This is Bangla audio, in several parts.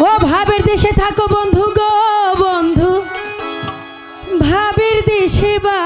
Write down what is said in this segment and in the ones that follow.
ও ভাবের দেশে থাকো বন্ধু গো বন্ধু। ভাবের দেশে বাড়ি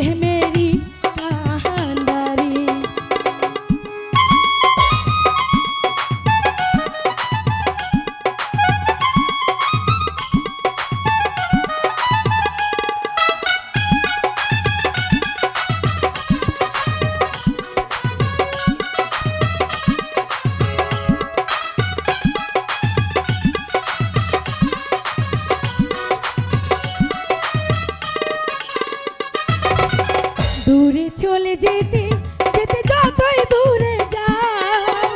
प्रेम দূরে চলে যেতে যেতে যতই দূরে যাও,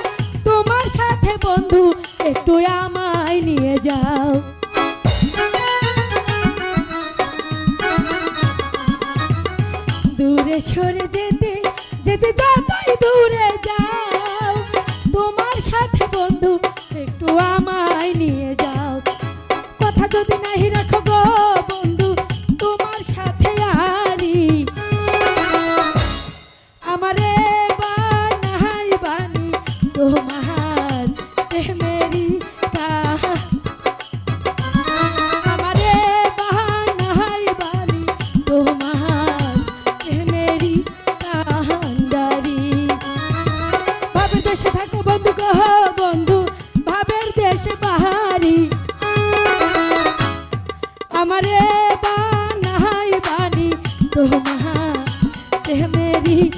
তোমার সাথে বন্ধু একটু আমায় নিয়ে যাও। দূরে সরে যেতে যেতে যত हमारे बाना बानी तो महा मेरी